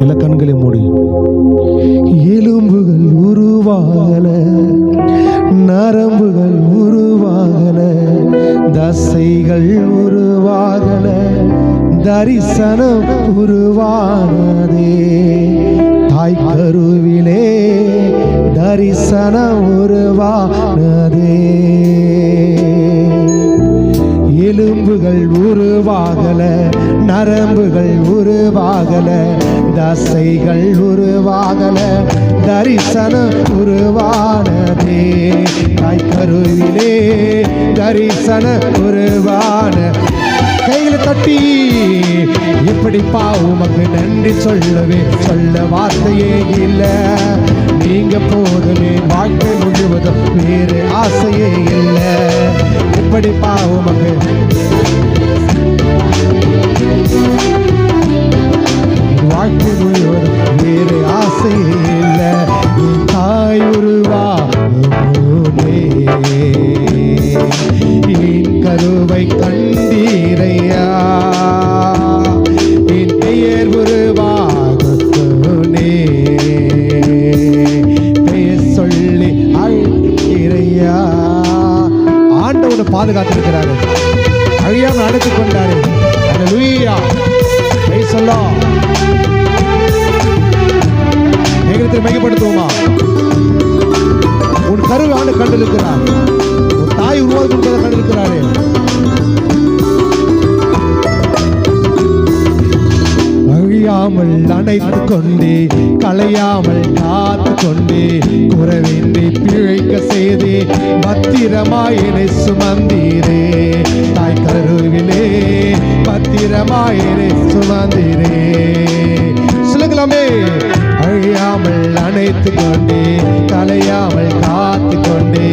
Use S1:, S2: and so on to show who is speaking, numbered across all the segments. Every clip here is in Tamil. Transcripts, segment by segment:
S1: எல்லா கண்களை மூடி. எலும்புகள் உருவாகல நரம்புகள் உருவாகல தசைகள் உருவாகல தரிசனம் உருவானதே. தாய் கருவிலே தரிசனம் உருவா எலும்புகள் உருவாகல நரம்புகள் உருவாகல தசைகள் உருவாகல தரிசனம் உருவானதே. தாய் கருவிலே தரிசன உருவான. கைகளை தட்டி எப்படிப்பா உமக்கு நன்றி சொல்லவே சொல்ல வார்த்தையே இல்லை. நீங்க போதுமே வாழ்க்கை முழுவதும் வேறு ஆசையே இல்லை. எப்படிப்பா உமக்கு பாதுகாத்திருக்கிறாரு அழியாமல் அழைத்துக் கொண்டாரு அந்த லூயா சொல்லலாம் எங்களுக்கு மையப்படுத்துவோமா? உன் கருவை ஆண்டு கண்டிருக்கிறார். உன் தாய் உருவாக்கி கொடுத்ததை கண்டிருக்கிறாரே. அழியாமல் அணைத்து கொண்டே களையாமல் காத்து கொண்டே பிழைக்க செய்தே பத்திரமாயினை சுமந்தீரே. தாய் கருவிலே பத்திரமாயினை சுமந்தீரே. சொல்லுங்களாமே அழியாமல் அணைத்து கொண்டே கலையாமல் காத்து கொண்டே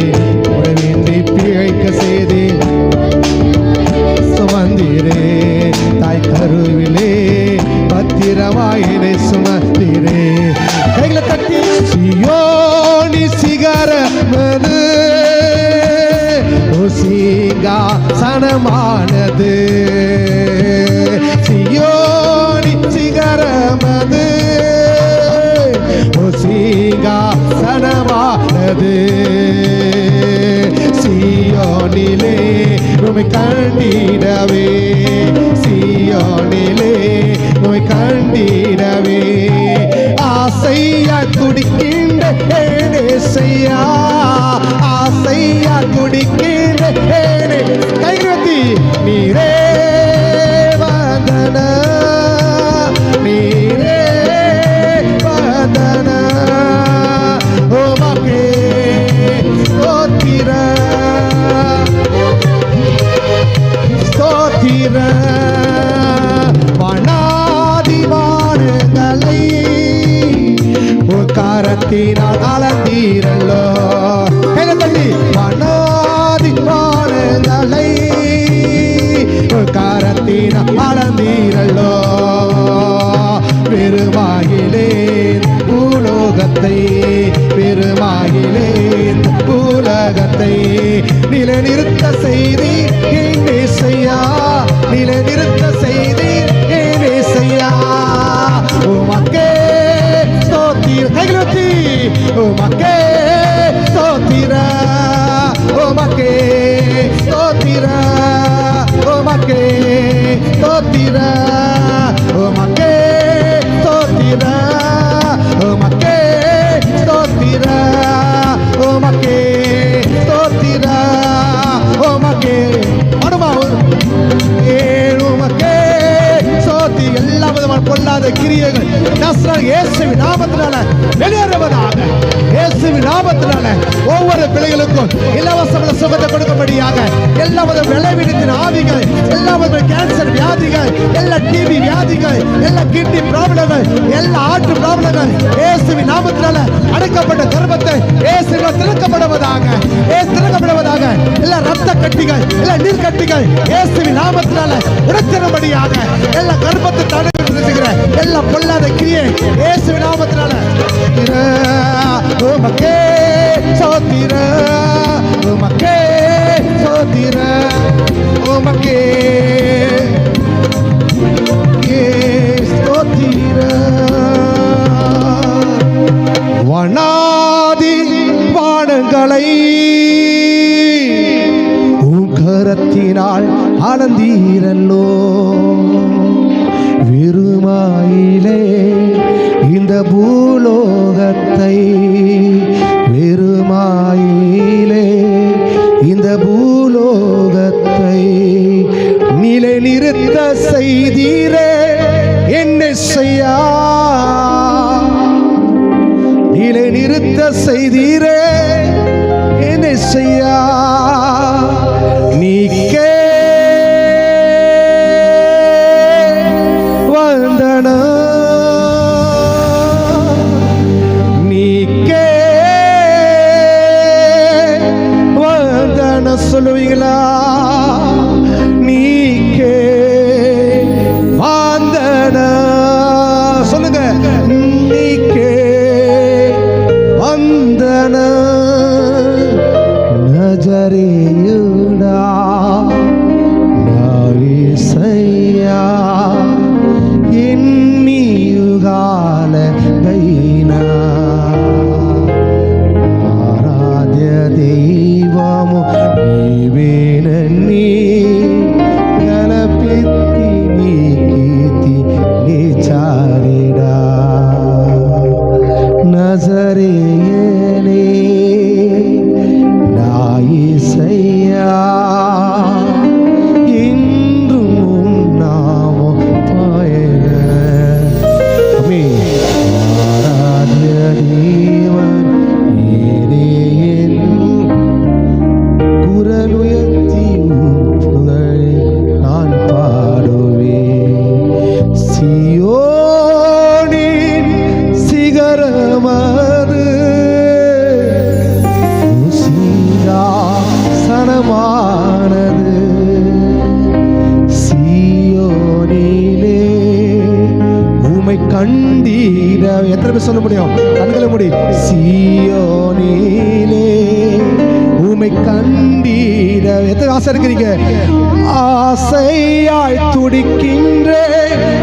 S1: சனமானது சியோனி சிகரமது. சிங்காசனமானது. சியோனிலே உமை கண்டிடவே. வனாதிவானங்களை உக்காரத்தினால் அளந்தீரல்லோ. கையில வனாதிவானங்களை உக்காரத்தினால் அளந்தீரல்லோ. பெருமாகிலேன் பூலோகத்தை பெருமாகிலேன் பூலகத்தை நிலைநிறுத்த உமக்கே ஸ்தோத்திர உமக்கே ஸ்தோத்திர உமக்கே ஸ்தோத்திர உமக்கே இல்லாத கிரியைகள். நஸ்ரன் இயேசுவின் நாமத்தினால வெளியேறுவதாக. இயேசுவி நாமத்தினால ஒவ்வொரு பிள்ளைகளுக்கும் இலவசமான சுகத்தை கொடுக்கும்படியாக எல்லா வித விளைவிடத்தின் ஆவிகள் எல்லா வித கேன்சர் வியாதிகள் எல்லா டிவி வியாதிகள் எல்லா கிட்னி ப்ராப்ளங்கள் எல்லா ஆற்று ப்ராப்ளங்கள் இயேசுவி நாமத்தினால அடைக்கப்பட்ட கர்ப்பத்தை இயேசுவின் திறக்கப்படுவதாக இயேசு திறக்கப்படுவதாக எல்லா ரத்த கட்டிகள் எல்லா நீர் கட்டிகள் இயேசுவி நாமத்தினால உடத்தினபடியாக எல்லா கர்ப்பத்தை தடை பூலோகத்தை வெறுமாயிலே. இந்த பூலோகத்தை நிலை நிறுத்த செய்தீரே என்ன செய்யா நிலை நிறுத்த செய்தீரே என்ன செய்யா చేయనే. నా எத்தனை கண்களை முடி. சியோனிலே உமை கண்டீர. எத்தனை ஆசை இருக்கிறீங்க? ஆசையாய் துடிக்கின்ற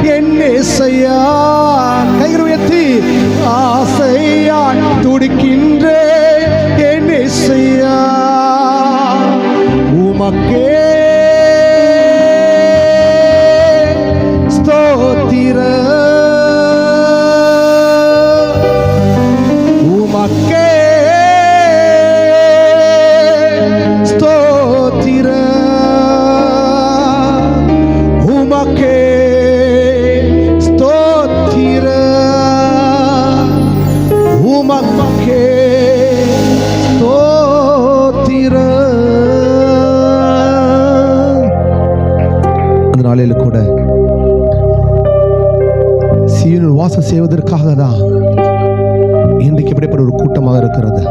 S1: என்னே செய்யா கைகள் உயர்த்தி. ஆசையாய் துடிக்கின்ற நாளில் கூட. சீனில் வாசம் செய்வதற்காக தான் இன்றைக்கு இப்படிப்பட்ட ஒரு கூட்டமாக இருக்கிறது.